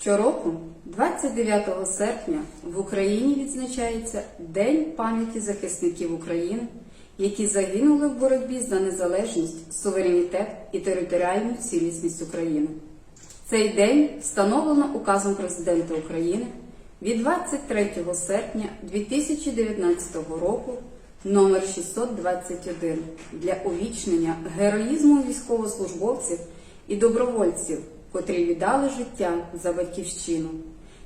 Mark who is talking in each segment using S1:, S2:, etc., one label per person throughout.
S1: Щороку, 29 серпня, в Україні відзначається День пам'яті захисників України, які загинули в боротьбі за незалежність, суверенітет і територіальну цілісність України. Цей день встановлено указом президента України від 23 серпня 2019 року номер 621 для увічнення героїзму військовослужбовців і добровольців, котрі віддали життя за батьківщину,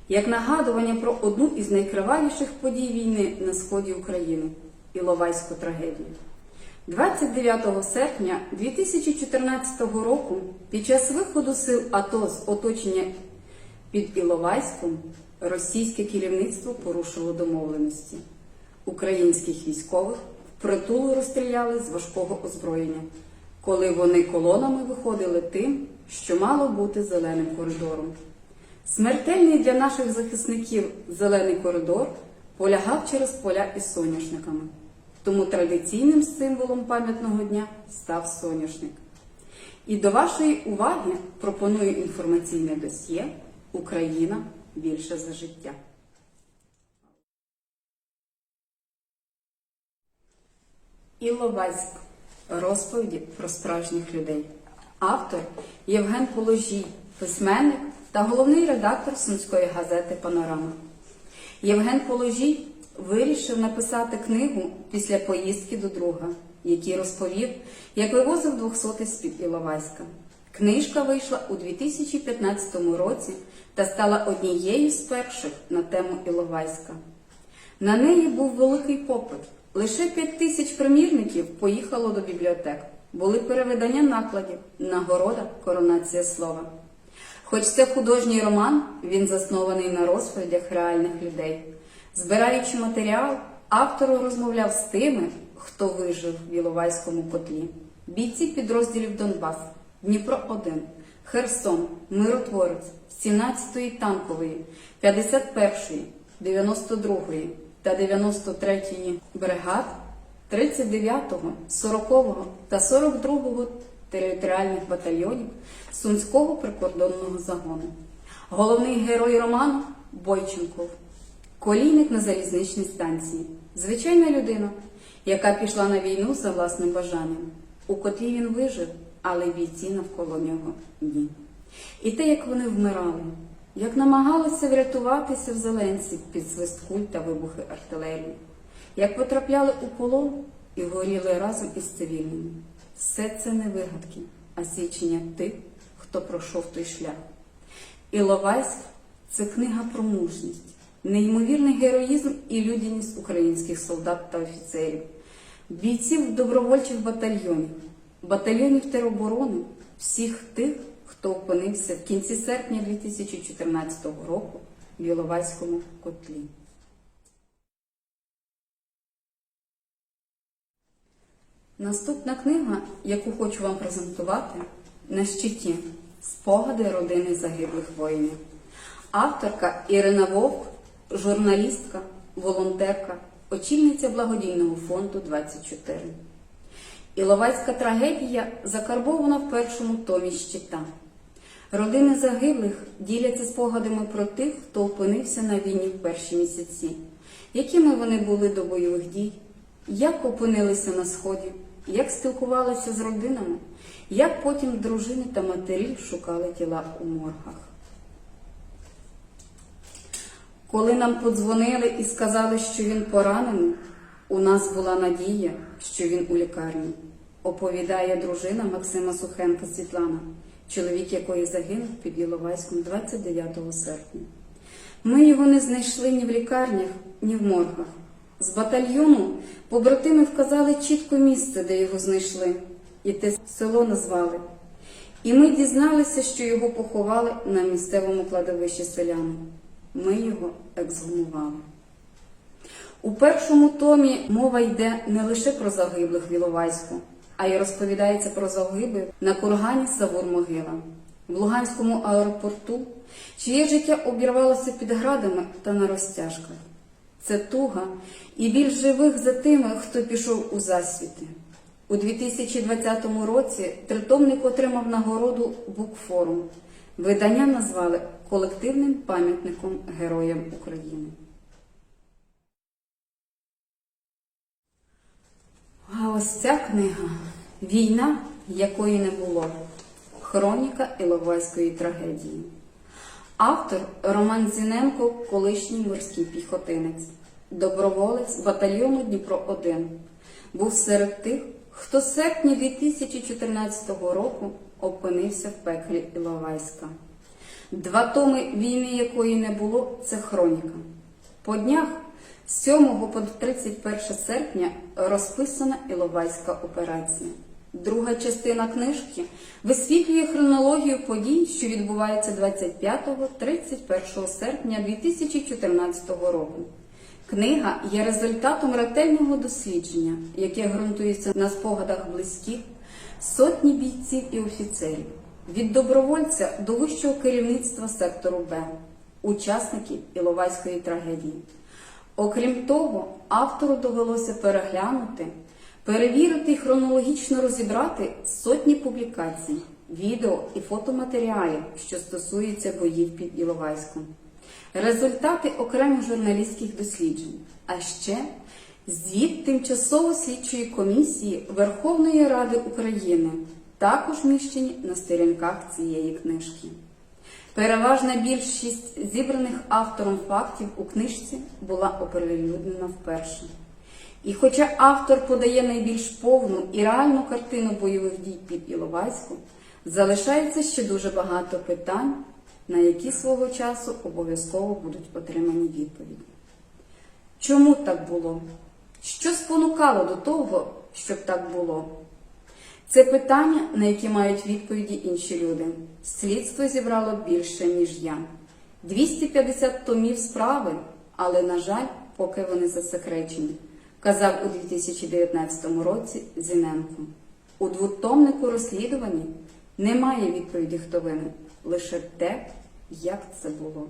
S1: як нагадування про одну із найкривавіших подій війни на сході України Іловайську трагедію. 29 серпня 2014 року під час виходу сил АТО з оточення під Іловайськом російське керівництво порушило домовленості. Українських військових впритул розстріляли з важкого озброєння, коли вони колонами виходили тим, що мало бути зеленим коридором. Смертельний для наших захисників зелений коридор полягав через поля із соняшниками. Тому традиційним символом пам'ятного дня став соняшник. І до вашої уваги пропоную інформаційне досьє Україна більше за життя. Іловайськ. Розповіді про справжніх людей. Автор Євген Положій, письменник та головний редактор Сумської газети Панорама. Євген Положій вирішив написати книгу після поїздки до друга, який розповів, як вивозив двохсотий з-під Іловайська. Книжка вийшла у 2015 році та стала однією з перших на тему Іловайська. На неї був великий попит. Лише 5 тисяч примірників поїхало до бібліотек. Були переведення накладів, нагорода, коронація слова. Хоч це художній роман, він заснований на розповідях реальних людей. Збираючи матеріал, автор розмовляв з тими, хто вижив в Іловайському котлі. Бійці підрозділів Донбас, Дніпро 1 Херсон, Миротворець, 17-ї танкової, 51-ї, 92-ї та 93-ї бригад, 39-го, 40-го та 42-го територіальних батальйонів Сумського прикордонного загону. Головний герой роману Бойченков, колійник на залізничній станції, звичайна людина, яка пішла на війну за власним бажанням. У котлі він вижив, але бійці навколо нього ні. І те, як вони вмирали, як намагалися врятуватися в Зеленці під свист куль та вибухи артилерії, як потрапляли у полон і горіли разом із цивільними. Все це не вигадки, а свідчення тих, хто пройшов той шлях. Іловайськ це книга про мужність, неймовірний героїзм і людяність українських солдат та офіцерів, бійців добровольчих батальйонів, батальйонів тероборони, всіх тих, хто опинився в кінці серпня 2014 року в Іловайському котлі. Наступна книга, яку хочу вам презентувати, на щиті Спогади родини загиблих воїнів. Авторка Ірина Вовк, журналістка, волонтерка, очільниця благодійного фонду 24. Іловайська трагедія закарбована в першому томі щита. Родини загиблих діляться спогадами про тих, хто опинився на війні в перші місяці, якими вони були до бойових дій, як опинилися на сході, як спілкувалися з родинами, як потім дружини та матері шукали тіла у моргах. Коли нам подзвонили і сказали, що він поранений, у нас була надія, що він у лікарні, оповідає дружина Максима Сухенка Світлана, чоловік якої загинув під Іловайськом 29 серпня. Ми його не знайшли ні в лікарнях, ні в моргах. З батальйону побратими вказали чітко місце, де його знайшли, і те село назвали. І ми дізналися, що його поховали на місцевому кладовищі селяни. Ми його ексгумували. У першому томі мова йде не лише про загиблих в Іловайську, а й розповідається про загиблих на кургані Савур-Могила, в Луганському аеропорту, чиє життя обірвалося під градами та на розтяжках. Це туга і більш живих за тими, хто пішов у засвіти. У 2020 році тритомник отримав нагороду Букфорум Видання назвали колективним пам'ятником Героям України. А ось ця книга Війна, якої не було. Хроніка Іловайської трагедії. Автор Роман Зіненко, колишній морський піхотинець, доброволець батальйону Дніпро 1 був серед тих, хто з серпня 2014 року опинився в пеклі Іловайська. Два томи війни, якої не було, це хроніка. По днях з 7 по 31 серпня розписана Іловайська операція. Друга частина книжки висвітлює хронологію подій, що відбуваються 25-31 серпня 2014 року. Книга є результатом ретельного дослідження, яке ґрунтується на спогадах близьких, сотні бійців і офіцерів, від добровольця до вищого керівництва сектору Б, учасників Іловайської трагедії. Окрім того, автору довелося переглянути, перевірити і хронологічно розібрати сотні публікацій, відео і фотоматеріалів, що стосуються боїв під Іловайськом, результати окремих журналістських досліджень, а ще звіт Тимчасово слідчої комісії Верховної Ради України, також міщені на сторінках цієї книжки. Переважна більшість зібраних автором фактів у книжці була оприлюднена вперше. І хоча автор подає найбільш повну і реальну картину бойових дій під Іловайськом, залишається ще дуже багато питань, на які свого часу обов'язково будуть отримані відповіді. Чому так було? Що спонукало до того, щоб так було? Це питання, на які мають відповіді інші люди. Слідство зібрало більше, ніж я. 250 томів справи, але, на жаль, поки вони засекречені, казав у 2019 році Зіненко. У двотомнику розслідуванні немає відповіді, хто винен, лише те, як це було.